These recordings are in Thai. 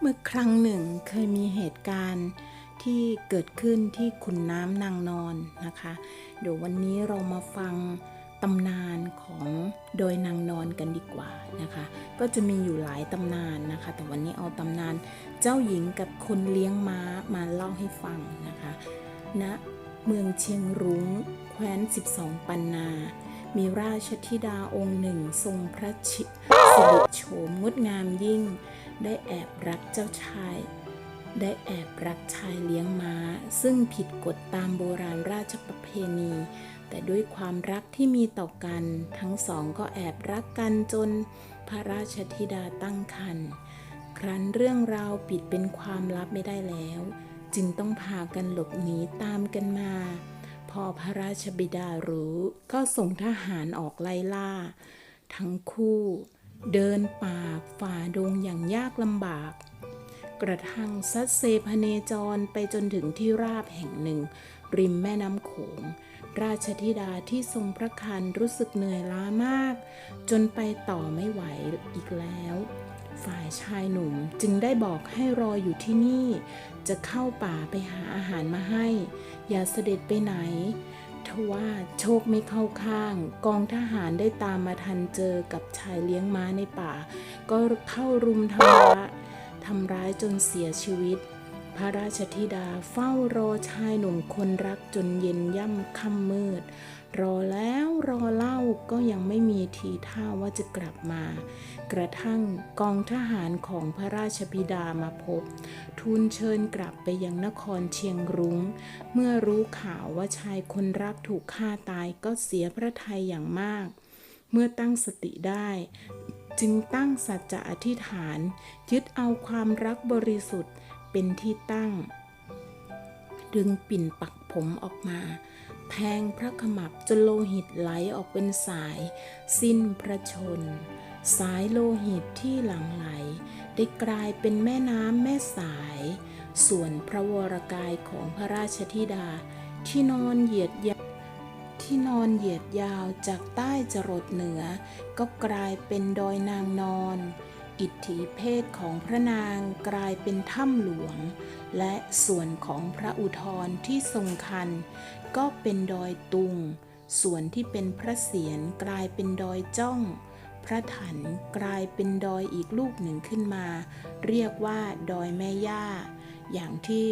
เมื่อครั้งหนึ่งเคยมีเหตุการณ์ที่เกิดขึ้นที่ขุนน้ำนางนอนนะคะ เดี๋ยววันนี้เรามาฟังตำนานของโดยนางนอนกันดีกว่านะคะ ก็จะมีอยู่หลายตำนานนะคะ แต่วันนี้เอาตำนานเจ้าหญิงกับคนเลี้ยงม้ามาเล่าให้ฟังนะคะณนะเมืองเชียงรุง้งแคว้น 12 ปันนา มีราชธิดาองค์หนึ่งทรงพระชิสิริโฉมงดงามยิ่ง ได้แอบรักเจ้าชาย ได้แอบรักชายเลี้ยงม้า ซึ่งผิดกฎตามโบราณราชประเพณี แต่ด้วยความรักที่มีต่อกัน ทั้งสองก็แอบรักกันจนพระราชธิดาตั้งครรภ์ครั้นเรื่องราวปิดเป็นความลับไม่ได้แล้ว จึงต้องพากันหลบหนีตามกันมา พอพระราชบิดารู้ก็ส่งทหารออกไล่ล่า ทั้งคู่ เดินป่าฝ่าดงอย่างยากลำบาก กระทั่งซัดเซพเนจรไปจนถึงที่ราบแห่งหนึ่ง ริมแม่น้ำโขง ราชธิดาที่ทรงพระคันรู้สึกเหนื่อยล้ามาก จนไปต่อไม่ไหวอีกแล้ว ฝ่ายชายหนุ่มจึงได้บอกให้รออยู่ที่นี่ จะเข้าป่าไปหาอาหารมาให้ อย่าเสด็จไปไหน ทว่าโชคไม่เข้าข้าง กองทหารได้ตามมาทันเจอกับชายเลี้ยงม้าในป่า ก็เข้ารุมทำร้ายทำร้ายจนเสียชีวิต พระราชธิดาเฝ้ารอชายหนุ่มคนรักจนเย็นย่ำค่ำมืด รอแล้วรอเล่าก็ยังไม่มีทีท่าว่าจะกลับมา กระทั่งกองทหารของพระราชบิดามาพบ ทูลเชิญกลับไปยังนครเชียงรุง้ง เมื่อรู้ข่าวว่าชายคนรักถูกฆ่าตายก็เสียพระทัยอย่างมาก เมื่อตั้งสติได้จึงตั้งสัจจะอธิษฐาน ยึดเอาความรักบริสุทธิ์ เป็นที่ตั้ง ดึงปิ่นปักผมออกมา แทงพระขมับจนโลหิตไหลออกเป็นสาย สิ้นพระชน สายโลหิตที่หลั่งไหล ได้กลายเป็นแม่น้ำแม่สาย ส่วนพระวรกายของพระราชธิดาที่นอนเหยียดยาวที่นอนเหยียดยาวจากใต้จรดเหนือ ก็กลายเป็นดอยนางนอน อิทธิเพศของพระนางกลายเป็นถ้ำหลวง และส่วนของพระอุทธรที่ทรงคัน ก็เป็นดอยตุง ส่วนที่เป็นพระเศียรกลายเป็นดอยจ้อง พระถันกลายเป็นดอยอีกลูกหนึ่งขึ้นมา เรียกว่าดอยแม่ย่า อย่างที่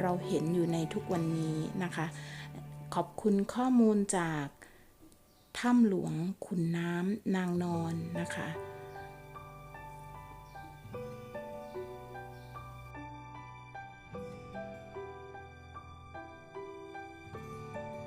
เราเห็นอยู่ในทุกวันนี้นะคะ ขอบคุณข้อมูลจากถ้ำหลวงขุนน้ำนางนอนนะคะ